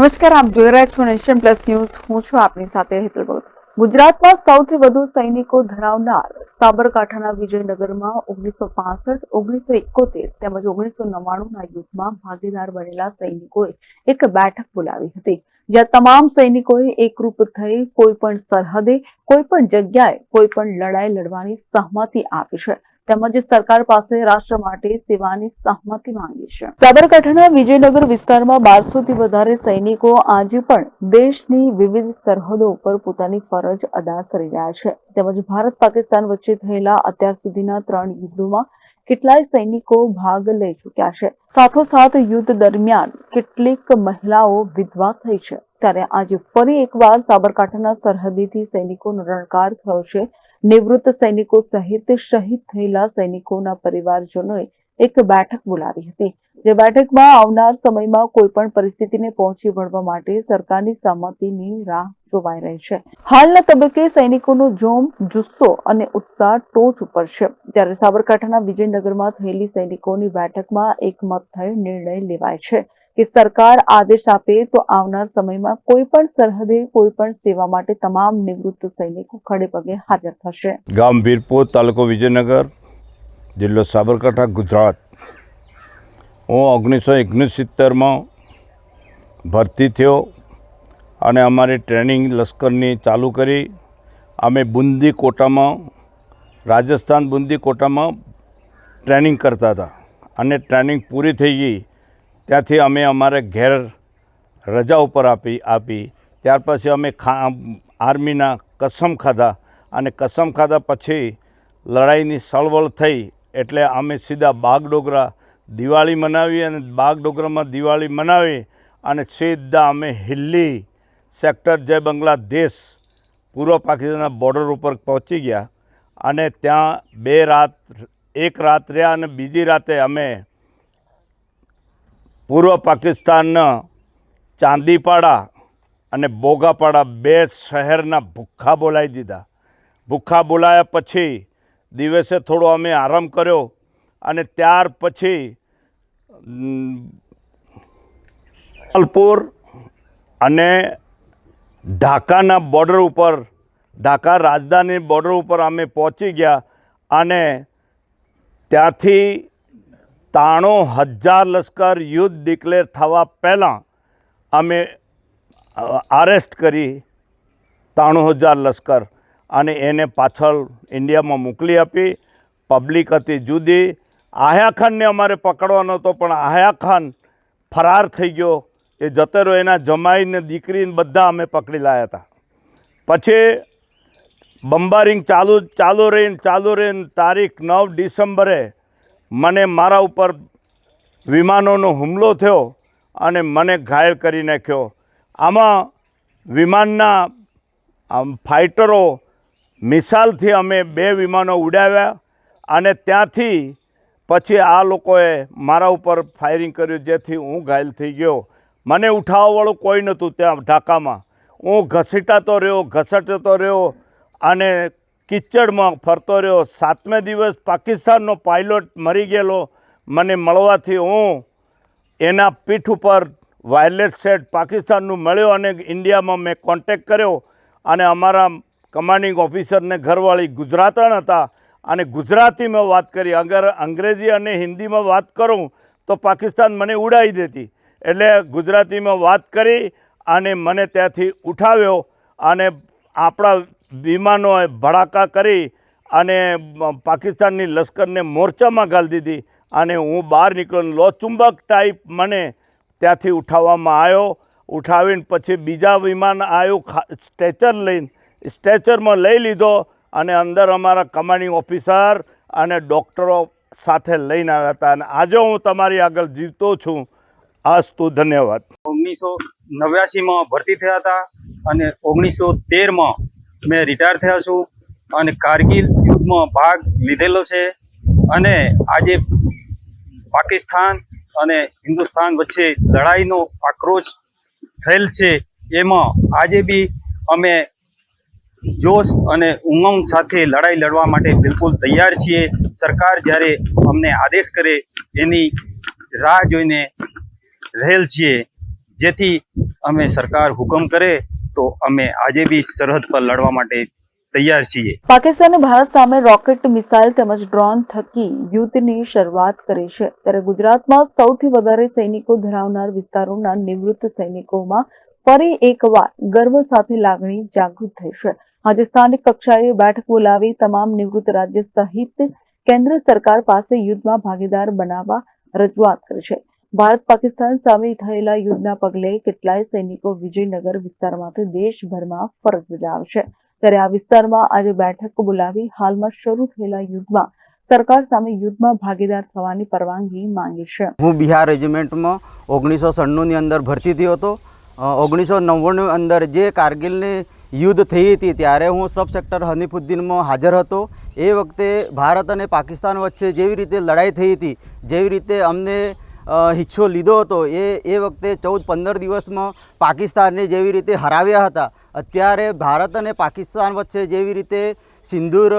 નમસ્કાર, આપ જોઈ રહ્યા છો નેશન પ્લસ ન્યૂઝ. હું છું આપની સાથે હેતલ ભગત. ગુજરાતમાં સૌથી વધુ સૈનિકો ધરાવનાર સાબરકાંઠાના વિજયનગરમાં ઓગણીસો પાસઠ, ઓગણીસો એકોતેર તેમજ ઓગણીસો નવ્વાણુંના યુદ્ધમાં ભાગીદાર બનેલા સૈનિકોએ એક બેઠક બોલાવી હતી. જ્યાં તમામ સૈનિકોએ એકરૂપ થઈ કોઈ પણ સરહદે, કોઈ પણ જગ્યાએ, કોઈ પણ લડાઈ લડવાની સહમતિ આપી છે. તેમજ સરકાર પાસે રાષ્ટ્ર માટે સેવાની સહમતી માંગી છે. સાબરકાંઠાના વિજયનગર વિસ્તારમાં બારસો થી વધારે સૈનિકો આજે પણ દેશની વિવિધ સરહદો ઉપર પોતાની ફરજ અદા કરી રહ્યા છે. તેમજ ભારત પાકિસ્તાન વચ્ચે થયેલા અત્યાર સુધીના ત્રણ યુદ્ધોમાં કેટલાય સૈનિકો ભાગ લઈ ચૂક્યા છે. સાથોસાથ યુદ્ધ દરમિયાન કેટલીક મહિલાઓ વિધવા થઈ છે. ત્યારે આજે ફરી એકવાર સાબરકાંઠાના સરહદીથી સૈનિકોનો રણકાર થયો છે. નિવૃત્ત સૈનિકો સહિત શહીદ થયેલા સૈનિકોના પરિવારજનોએ એક બેઠક બોલાવી હતી. જે બેઠકમાં આવનાર સમયમાં કોઈ પણ પરિસ્થિતિને પહોંચી વળવા માટે સરકારની સહમતિની રાહ જોવાઈ રહી છે. હાલના તબક્કે સૈનિકોનો જોમ, જુસ્સો અને ઉત્સાહ ટોચ ઉપર છે. ત્યારે સાબરકાંઠાના વિજયનગરમાં થયેલી સૈનિકોની બેઠકમાં એકમત થઈ નિર્ણય લેવાય છે. કે સરકાર આદેશ આપે તો આવનાર સમયમાં કોઈ પણ સરહદે કોઈ પણ સેવા માટે તમામ નિવૃત્ત સૈનિકો ખડે પગે હાજર થશે. ગામ વીરપુર, તાલુકો વિજયનગર, જિલ્લો સાબરકાંઠા, ગુજરાત. હું ઓગણીસો ઓગણસિત્તેરમાં ભરતી થયો અને અમારી ટ્રેનિંગ લશ્કરની ચાલુ કરી. અમે બુંદી કોટામાં, રાજસ્થાન બુંદી કોટામાં ટ્રેનિંગ કરતા હતા અને ટ્રેનિંગ પૂરી થઈ ગઈ. ત્યાંથી અમે અમારે ઘેર રજા ઉપર આપી આપી. ત્યાર પછી અમે ખા, આર્મીના કસમ ખાધા અને કસમ ખાધા પછી લડાઈની સળવળ થઈ એટલે અમે સીધા બાગડોગરા દિવાળી મનાવી અને બાગડોગરામાં દિવાળી મનાવી અને સીધા અમે હિલ્લી સેક્ટર જય બંગ્લાદેશ, પૂર્વ પાકિસ્તાનના બોર્ડર ઉપર પહોંચી ગયા. અને ત્યાં બે રાત, એક રાત રહ્યા અને બીજી રાતે અમે પૂર્વ પાકિસ્તાનના ચાંદીપાડા અને બોગાપાડા બે શહેરના ભૂખ્ખા બોલાવી દીધા. ભૂખ્ખા બોલાયા પછી દિવસે થોડો અમે આરામ કર્યો અને ત્યાર પછી અલપુર અને ઢાકાના બોર્ડર ઉપર, ઢાકા રાજધાની બોર્ડર ઉપર અમે પહોંચી ગયા અને ત્યાંથી ત્રાણું હજાર લશ્કર યુદ્ધ ડિક્લેર થવા પહેલાં અમે અરેસ્ટ કરી ત્રાણું હજાર લશ્કર અને એને પાછળ ઇન્ડિયામાં મોકલી આપી. પબ્લિક હતી જુદી. આહ્યા ખાનને અમારે પકડવાનો હતો પણ આહ્યા ખાન ફરાર થઈ ગયો. એ જતો રહ્યો એના જમાઈને દીકરીને બધા અમે પકડી લાયા હતા. પછી બમ્બારિંગ ચાલુ ચાલુ રહીને ચાલુ રહીને તારીખ નવ ડિસેમ્બરે મને મારા ઉપર વિમાનોનો હુમલો થયો અને મને ઘાયલ કરી નાખ્યો. આમાં વિમાનના ફાઇટરો મિસાલથી અમે બે વિમાનો ઉડાવ્યા અને ત્યાંથી પછી આ લોકોએ મારા ઉપર ફાયરિંગ કર્યું જેથી હું ઘાયલ થઈ ગયો. મને ઉઠાવવાવાળું કોઈ નહોતું ત્યાં ઢાકામાં. હું ઘસીટાતો રહ્યો, ઘસટતો રહ્યો અને કિચડમાં ફરતો રહ્યો. સાતમે દિવસ પાકિસ્તાનનો પાયલોટ મરી ગયેલો. મને મળવાથી હું એના પીઠ ઉપર વાયરલેસ સેટ પાકિસ્તાનનું મળ્યો અને ઇન્ડિયામાં મેં કોન્ટેક કર્યો. અને અમારા કમાન્ડિંગ ઓફિસરને ઘરવાળી ગુજરાતણ હતા. અને ગુજરાતીમાં વાત કરી. અગર અંગ્રેજી અને હિન્દીમાં વાત કરું તો પાકિસ્તાન મને ઉડાવી દેતી. એટલે ગુજરાતીમાં વાત કરી અને મને ત્યાંથી ઉઠાવ્યો. અને આપણા વિમાનોએ ભડાકા કરી અને પાકિસ્તાનની લશ્કરને મોરચામાં ઘાલી દીધી અને હું બહાર નીકળ્યો લોચુંબક ટાઈપ મને ત્યાંથી ઉઠાવવામાં આવ્યો. ઉઠાવીને પછી બીજા વિમાન આવ્યું સ્ટ્રેચર લઈને, સ્ટ્રેચરમાં લઈ લીધો અને અંદર અમારા કમાન્ડિંગ ઓફિસર અને ડૉક્ટરો સાથે લઈને આવ્યા હતા. અને આજે હું તમારી આગળ જીવતો છું. અસ્તુ, ધન્યવાદ. ઓગણીસો નવ્યાસીમાં ભરતી થયા હતા અને ઓગણીસો તેરમાં મેં રિટાયર થયા છું અને કારગિલ યુદ્ધમાં ભાગ લીધેલો છે અને આજે પાકિસ્તાન અને હિન્દુસ્તાન વચ્ચે લડાઈનો આક્રોશ થયેલ છે. એમાં આજે બી અમે જોશ અને ઉમંગ સાથે લડાઈ લડવા માટે બિલકુલ તૈયાર છીએ. સરકાર જ્યારે અમને આદેશ કરે એની રાહ જોઈને રહેલ છીએ. જેથી અમે સરકાર હુકમ કરે તો અમે આજે બી સરહદ પર લડવા માટે તૈયાર છીએ. પાકિસ્તાને ભારત સામે રોકેટ મિસાઇલ તેમજ ડ્રોન થકી યુદ્ધની શરૂઆત કરી છે. ત્યારે ગુજરાતમાં સૌથી વધારે સૈનિકો ધરાવનાર વિસ્તારોના નિવૃત્ત સૈનિકોમાં ફરી એકવાર ગર્વ સાથે લાગણી જાગૃત થઈ છે. આજે સ્થાનિક કક્ષાએ બેઠક બોલાવી તમામ નિવૃત્ત રાજ્ય સહિત કેન્દ્ર સરકાર પાસે યુદ્ધમાં ભાગીદાર બનાવવા રજૂઆત કરી છે. ભારત પાકિસ્તાન સામે થયેલા યુદ્ધના પગલે કેટલાય સૈનિકો વિજયનગર વિસ્તારમાંથી દેશભરમાં ફરજ બજાવશે. ત્યારે આ વિસ્તારમાં આજે બેઠક બોલાવી હાલમાં શરૂ થયેલા યુદ્ધમાં સરકાર સામે યુદ્ધમાં ભાગીદાર થવાની પરવાનગી માંગી છે. હું બિહાર રેજિમેન્ટમાં ઓગણીસો સન્નુંની અંદર ભરતી થયો હતો. ઓગણીસો નવ્વાણું અંદર જે કારગિલની યુદ્ધ થઈ હતી ત્યારે હું સબ સેક્ટર હનીફુદ્દીનમાં હાજર હતો. એ વખતે ભારત અને પાકિસ્તાન વચ્ચે જેવી રીતે લડાઈ થઈ હતી, જેવી રીતે અમને હિસ્સો લીધો હતો. એ એ વખતે ચૌદ પંદર દિવસમાં પાકિસ્તાનને જેવી રીતે હરાવ્યા હતા, અત્યારે ભારત અને પાકિસ્તાન વચ્ચે જેવી રીતે સિંદૂર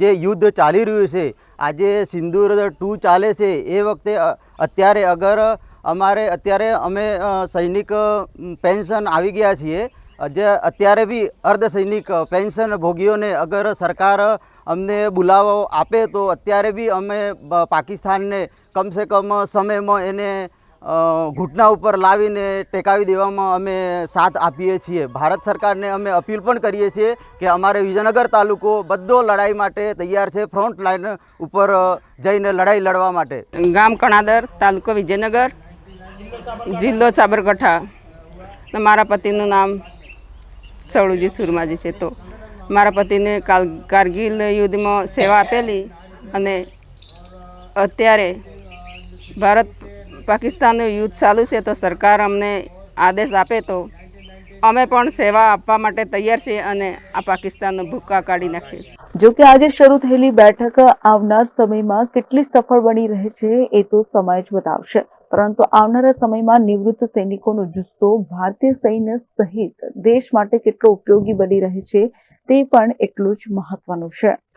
જે યુદ્ધ ચાલી રહ્યું છે, આજે સિંદૂર ટુ ચાલે છે, એ વખતે અત્યારે અગર અમારે, અત્યારે અમે સૈનિક પેન્શન આવી ગયા છીએ, જે અત્યારે બી અર્ધ સૈનિક પેન્શન ભોગીઓને અગર સરકાર અમને બોલાવો આપે તો અત્યારે બી અમે પાકિસ્તાનને કમસે કમ સમયમાં એને ઘૂંટના ઉપર લાવીને ટેકાવી દેવામાં અમે સાથ આપીએ છીએ. ભારત સરકારને અમે અપીલ પણ કરીએ છીએ કે અમારે વિજયનગર તાલુકો બધો લડાઈ માટે તૈયાર છે, ફ્રન્ટ લાઈન ઉપર જઈને લડાઈ લડવા માટે. ગામ કણાદર, તાલુકો વિજયનગર, જિલ્લો સાબરકાંઠા. મારા પતિનું નામ સવળુજી સુરમાજી છે. તો મારા પતિને કાલ કારગિલ યુદ્ધમાં સેવા આપેલી અને અત્યારે ભારત પાકિસ્તાનનું યુદ્ધ ચાલુ છે તો સરકાર અમને આદેશ આપે તો અમે પણ સેવા આપવા માટે તૈયાર છીએ અને આ પાકિસ્તાનનો ભૂક્કા કાઢી નાખીએ જો કે આજે શરૂ થયેલી બેઠક આવનાર સમયમાં કેટલી સફળ બની રહે છે એ તો સમય જ બતાવશે. પરંતુ આવનારા સમયમાં નિવૃત્ત સૈનિકોનો જુસ્સો ભારતીય સૈન્ય સહિત દેશ માટે કેટલો ઉપયોગી બની રહે છે તે પણ એટલું જ મહત્વનું છે.